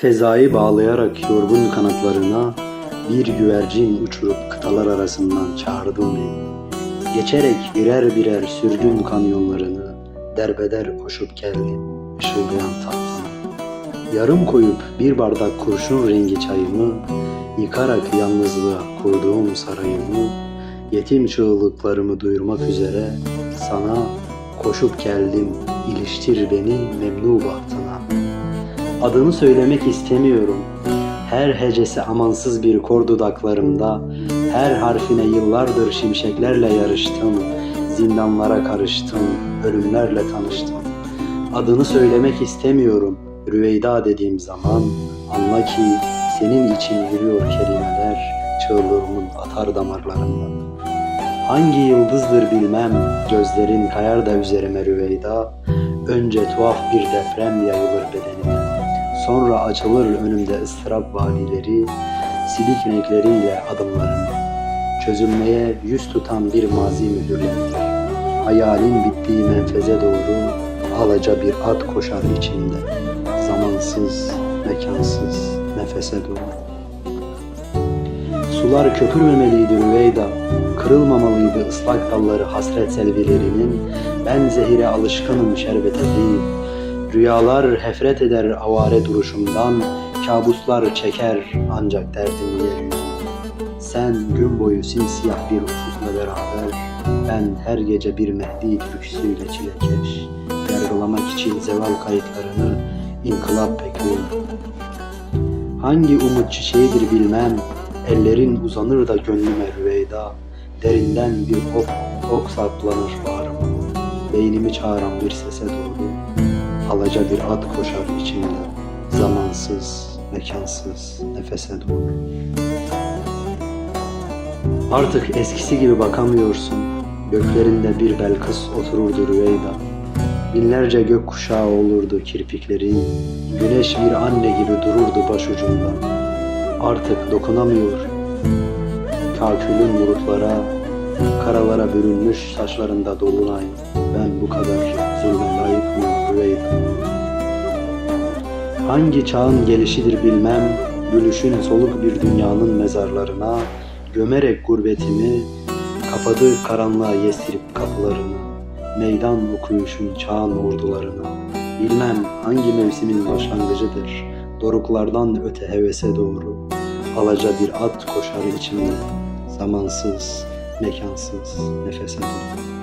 Fezayı bağlayarak yorgun kanatlarına bir güvercin uçurup kıtalar arasından çağırdım beni. Geçerek birer birer sürgün kanyonlarını derbeder koşup geldim ışıldayan tahtına. Yarım koyup bir bardak kurşun rengi çayımı, yıkarak yalnızlığa kurduğum sarayımı, yetim çığlıklarımı duyurmak üzere sana koşup geldim iliştir beni memnu bahtına. Adını söylemek istemiyorum. Her hecesi amansız bir kor dudaklarımda, her harfine yıllardır şimşeklerle yarıştım, zindanlara karıştım, ölümlerle tanıştım. Adını söylemek istemiyorum. Rüveyda dediğim zaman anla ki senin için yürüyor kelimeler çığlığımın atar damarlarından. Hangi yıldızdır bilmem gözlerin kayar da üzerime Rüveyda. Önce tuhaf bir deprem yayılır bedenime. Sonra açılır önümde ıstırap vadileri, silik renkleriyle adımlarım. Çözülmeye yüz tutan bir mazi mühürlenir. Hayalin bittiği menfeze doğru alaca bir at koşar içimde. Zamansız, mekansız, nefese doğru. Sular köpürmemeliydi Rüveyda, kırılmamalıydı ıslak dalları hasret selvilerinin. Ben zehire alışkınım şerbete değil. Rüyalar hefret eder avare duruşumdan, kabuslar çeker ancak derdimi yeryüzüne. Sen gün boyu simsiyah bir ufukla beraber, ben her gece bir Mehdi türküsüyle çilekeş, yargılamak için zeval kayıtlarını inkılap bekliyorum. Hangi umut çiçeğidir bilmem, ellerin uzanır da gönlüme rüveyda, derinden bir ok, ok saplanır bağrıma, beynimi çağıran bir sese doğru, alaca bir at koşar içimde, zamansız, mekansız, nefese doğru. Artık eskisi gibi bakamıyorsun, göklerinde bir Belkıs otururdu Rüveyda. Binlerce gök kuşağı olurdu kirpiklerin, güneş bir anne gibi dururdu başucunda. Artık dokunamıyor, kakülün bulutlara, karalara bürünmüş saçlarında dolunay. Ben bu kadar zulme layık mıyım Rüveyda? Hangi çağın gelişidir bilmem, gülüşün soluk bir dünyanın mezarlarına, gömerek gurbetimi, kapadı karanlığa yestirip kapılarını, meydan okuyuşun çağın ordularına, bilmem hangi mevsimin başlangıcıdır, doruklardan öte hevese doğru, alaca bir at koşar içimde, zamansız, mekansız, nefese doğru.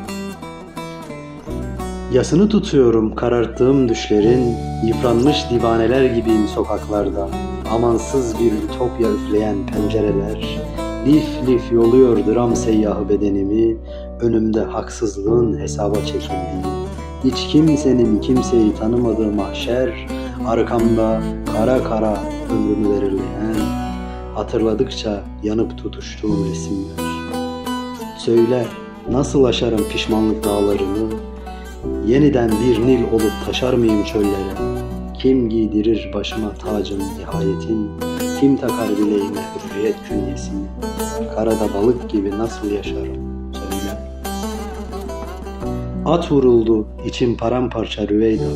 Yasını tutuyorum kararttığım düşlerin, yıpranmış divaneler gibiyim sokaklarda. Amansız bir ütopya üfleyen pencereler, lif lif yoluyor dram seyyahı bedenimi, önümde haksızlığın hesaba çekildiği. Hiç kimsenin kimseyi tanımadığı mahşer, arkamda kara kara ömrümü verirleyen, hatırladıkça yanıp tutuştuğum resimler. Söyle nasıl aşarım pişmanlık dağlarını, Yeniden bir Nil olup taşar mıyım çöllere? Kim giydirir başıma tacın nihayetin? Kim takar bileğime hürriyet künyesini? Karada balık gibi nasıl yaşarım? Söyle. At vuruldu, içim paramparça Rüveyda.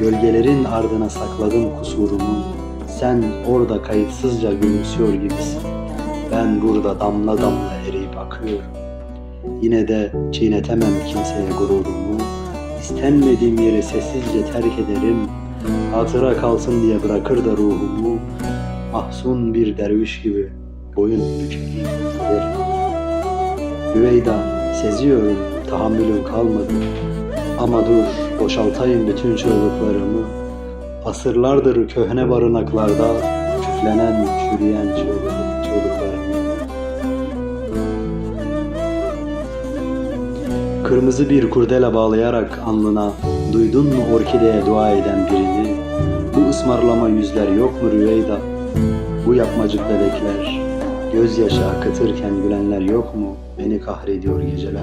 Gölgelerin ardına sakladım kusurumu. Sen orada kayıtsızca gülümsüyor gibisin. Ben burada damla damla eriyip akıyorum. Yine de çiğnetemem kimseye gururumu. İstenmediğim yeri sessizce terk ederim. Hatıra kalsın diye bırakır da ruhumu. Mahzun bir derviş gibi boyun büker giderim. Hüveyda seziyorum tahammülüm kalmadı. Ama dur boşaltayım bütün çığlıklarımı. Asırlardır köhne barınaklarda küflenen çürüyen çığlık, Kırmızı bir kurdele bağlayarak alnına Duydun mu orkideye dua eden birini? Bu ısmarlama yüzler yok mu Rüveyda? Bu yapmacık bebekler Gözyaşı akıtırken gülenler yok mu? Beni kahrediyor geceler